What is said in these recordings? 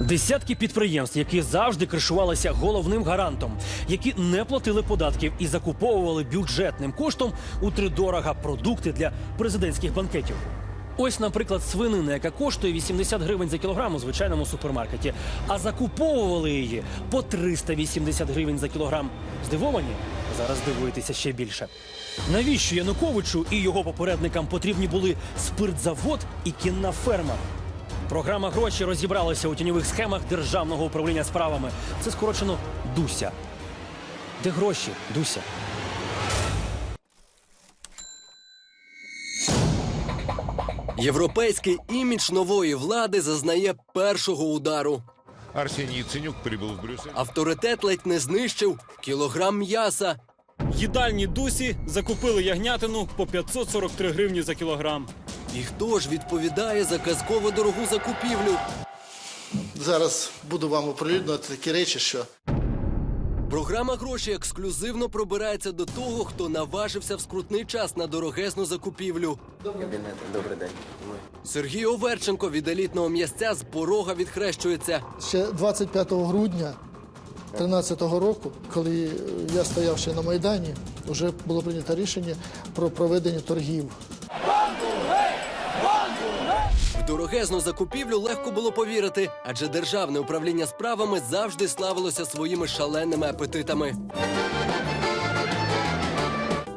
Десятки підприємств, які завжди кришувалися головним гарантом, які не платили податків і закуповували бюджетним коштом утридорога продукти для президентських банкетів. Ось, наприклад, свинина, яка коштує 80 гривень за кілограм у звичайному супермаркеті, а закуповували її по 380 гривень за кілограм. Здивовані? Зараз здивуєтеся ще більше. Навіщо Януковичу і його попередникам потрібні були спиртзавод і кінна ферма? Програма гроші розібралася у тіньових схемах державного управління справами. Це скорочено Дуся. Де гроші, Дуся? Європейський імідж нової влади зазнає першого удару. Арсений Яценюк прибыл в Брюссель. Авторитет ледь не знищив кілограм м'яса. Їдальні Дусі закупили ягнятину по 543 гривні за кілограм. І хто ж відповідає за казково дорогу закупівлю? Зараз буду вам оприлюднювати такі речі, що Програма гроші ексклюзивно пробирається до того, хто наважився в скрутний час на дорогезну закупівлю. Кабінет, добрий день. Сергій Оверченко від елітного м'ясця з порога відхрещується. ще 25 грудня 2013 року, коли я стояв ще на Майдані, вже було прийнято рішення про проведення торгів. Дорогезну закупівлю легко було повірити, адже державне управління справами завжди славилося своїми шаленими апетитами.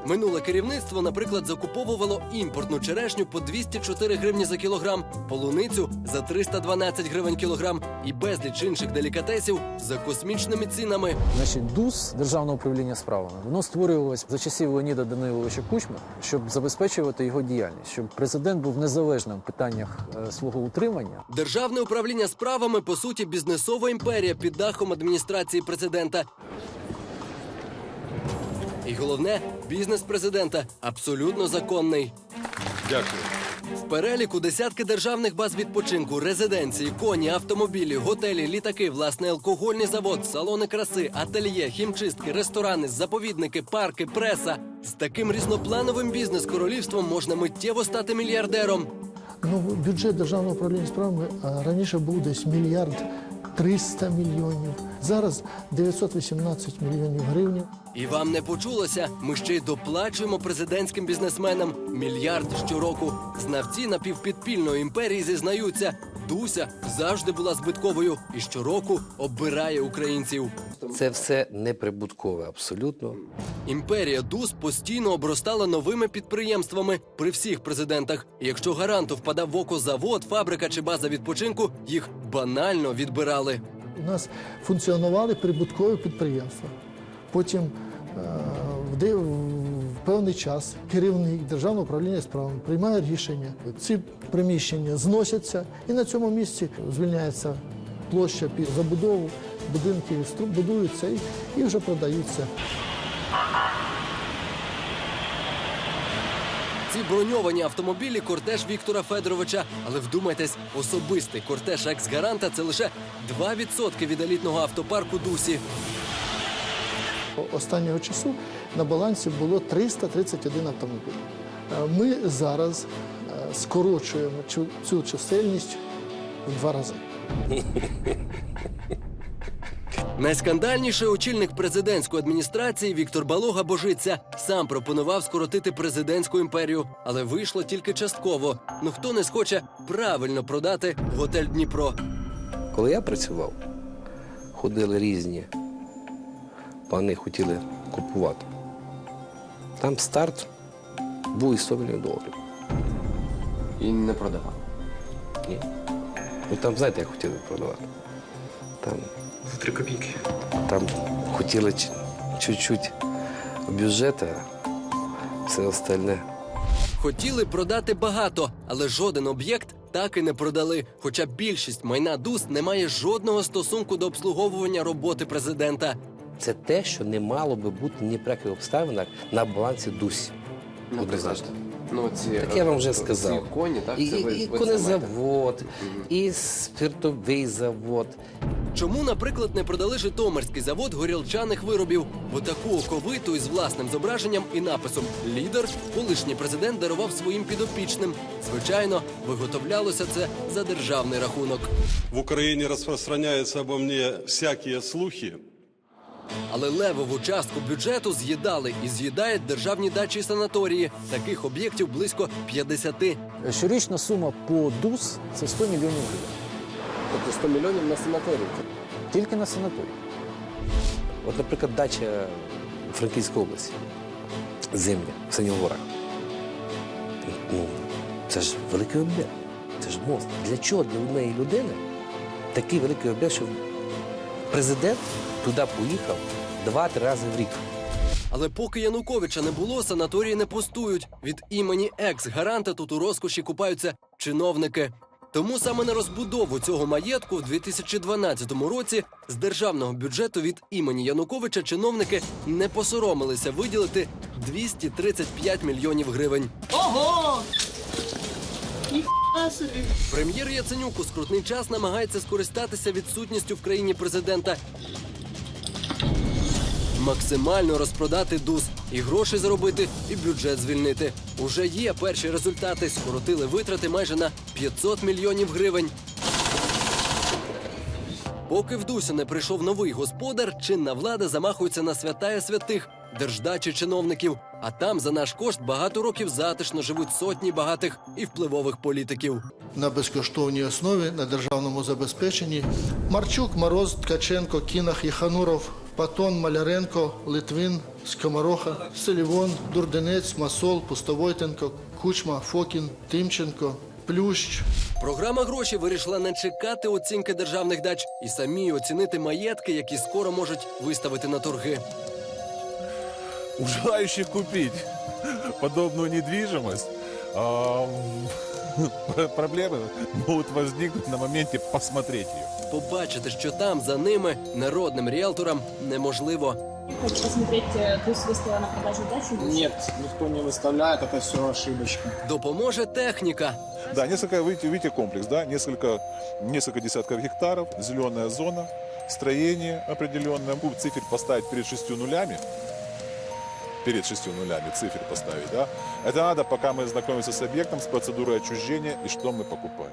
Минуле керівництво, наприклад, закуповувало імпортну черешню по 204 гривні за кілограм, полуницю за 312 гривень кілограм і безліч інших делікатесів за космічними цінами. Значить, ДУС Державне управління справами воно створювалось за часів Леоніда Даниловича Кучма, щоб забезпечувати його діяльність, щоб президент був незалежним в питаннях е, свого утримання. Державне управління справами по суті бізнесова імперія під дахом адміністрації президента. І головне, бізнес президента абсолютно законний. Дякую. В переліку десятки державних баз відпочинку, резиденції, коні, автомобілі, готелі, літаки, власний алкогольний завод, салони краси, ательє, хімчистки, ресторани, заповідники, парки, преса. З таким різноплановим бізнес-королівством можна миттєво стати мільярдером. Ну, бюджет державного управління справами раніше був десь мільярд 300 мільйонів. Зараз 918 мільйонів гривень. І вам не почулося. Ми ще й доплачуємо президентським бізнесменам мільярд щороку. Знавці напівпідпільної імперії зізнаються, Дуся завжди була збитковою і щороку оббирає українців. Це все неприбуткове, абсолютно. Імперія ДУС постійно обростала новими підприємствами при всіх президентах. І якщо гаранту впадав в око завод, фабрика чи база відпочинку, їх банально відбирали. У нас функціонували прибуткові підприємства. Потім е, в певний час керівник державного управління справами приймає рішення. Ці приміщення зносяться, і на цьому місці звільняється площа під забудову, будинки будуються і, і вже продаються. Ці броньовані автомобілі кортеж Віктора Федоровича. Але вдумайтесь, особистий кортеж екс-гаранта це лише 2% від елітного автопарку Дусі. Останнього часу на балансі було 331 автомобіль. Е, Ми зараз е, скорочуємо цю, чисельність в два рази. Найскандальніший очільник президентської адміністрації Віктор Балога божиться. Сам пропонував скоротити президентську імперію, але вийшло тільки частково. Ну хто не схоче правильно продати готель Дніпро? Коли я працював, ходили різні пани хотіли купувати. Там старт був і 100 мільйонів доларів. І не продавав. Ні. Ну там, знаєте, як хотіли продавати. Там, За три копійки. там хотіли чуть-чуть бюджету, все остальне. Хотіли продати багато, але жоден об'єкт так і не продали. Хоча більшість майна ДУС не має жодного стосунку до обслуговування роботи президента. Це те, що не мало би бути ні при яких обставинах на балансі ДУСі. Однозначно. Ну, ці, Так я вам вже е, сказав. Ці коні, так? І, це ви, і, ви конезавод, і спиртовий завод. Чому, наприклад, не продали Житомирський завод горілчаних виробів? Бо таку оковиту із власним зображенням і написом Лідер колишній президент дарував своїм підопічним. Звичайно, виготовлялося це за державний рахунок. В Украине распространяются обо мне всякие слухи. Але левову частку бюджету з'їдали і з'їдають державні дачі і санаторії. Таких об'єктів близько 50. Щорічна сума по ДУС це 100 мільйонів гривень. Тобто 100 мільйонів на санаторій. Тільки на санаторій. От, наприклад, дача у Франківській області, зимня, в Синіогорах. Ну, це ж великий об'єкт, це ж мост. Для чого для однієї людини такий великий об'єкт, що президент туди поїхав два-три рази в рік. Але поки Януковича не було, санаторії не пустують. Від імені екс-гаранта тут у розкоші купаються чиновники. Тому саме на розбудову цього маєтку в 2012 році з державного бюджету від імені Януковича чиновники не посоромилися виділити 235 мільйонів гривень. Ого! Прем'єр Яценюк у скрутний час намагається скористатися відсутністю в країні президента. Максимально розпродати ДУС і гроші заробити, і бюджет звільнити. Уже є перші результати. Скоротили витрати майже на 500 мільйонів гривень. Поки в Дусі не прийшов новий господар, чинна влада замахується на святая святих держдачі чиновників. А там за наш кошт багато років затишно живуть сотні багатих і впливових політиків. на безкоштовній основі на державному забезпеченні. Марчук, Мороз, Ткаченко, Кінах, Єхануров, Патон, Маляренко, Литвин, Скомороха, Селівон, Дурденець, Масол, Пустовойтенко, Кучма, Фокін, Тимченко, Плющ, Програма гроші вирішила не чекати оцінки державних дач і самі оцінити маєтки, які скоро можуть виставити на торги. у желающих купить подобную недвижимость, а, проблемы могут возникнуть на моменте посмотреть ее. Побачити, що там за ними народним ріелторам неможливо. Хочешь посмотреть, э, ДУС выставила на продажу дачу? Нет, никто не выставляет, это все ошибочка. Допоможе техніка. Да, несколько, видите, видите комплекс, да, несколько, несколько десятков гектаров, зеленая зона, строение определенное. Будем цифр поставить перед шестью нулями, перед шестью нулями цифр поставить, да. Это надо, пока мы знакомимся с объектом, с процедурой отчуждения и что мы покупаем.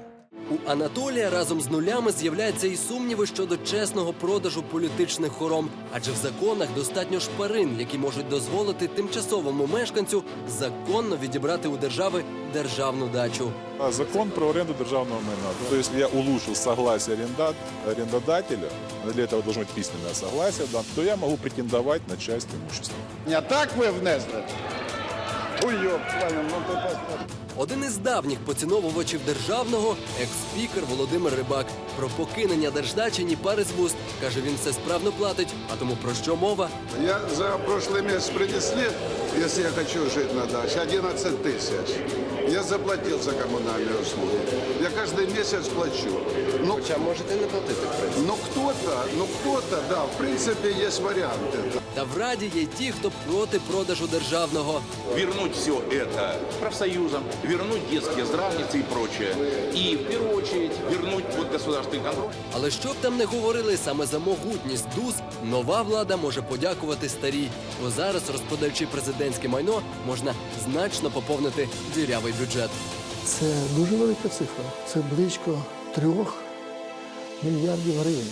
У Анатолія разом з нулями з'являються і сумніви щодо чесного продажу політичних хором. Адже в законах достатньо шпарин, які можуть дозволити тимчасовому мешканцю законно відібрати у держави державну дачу. А Закон про аренду державного майна. То есть я улучшил согласие аренда- арендодателя, для этого должно быть письменное согласие, да, то я могу претендовать на часть имущества. Не так ви внесли? Ой, ёб, твою, ну ти посмотри. Один із давніх поціновувачів державного екс-спікер Володимир Рибак. Про покинення держдачі ні пари з вуст. Каже, він все справно платить. А тому про що мова? Я за прошлый месяц принесли, если я хочу жить на даче, 11 тысяч. Я заплатил за коммунальные услуги. Я каждый месяц плачу. Ну, Хоча можете не платити, в принципі. ну кто-то, ну кто-то, да, в принципе, есть варианты. Та в раді є й ті, хто проти продажу державного. вернуть все это профсоюзам, вернуть детские здравницы и прочее. И в первую очередь вернуть вот государственный контроль. Але що б там не говорили, саме за могутність ДУС нова влада може подякувати старій. Бо зараз, розпродаючи президентське майно, можна значно поповнити дірявий бюджет. це дуже велика цифра. Це близько трьох мільярдів гривень.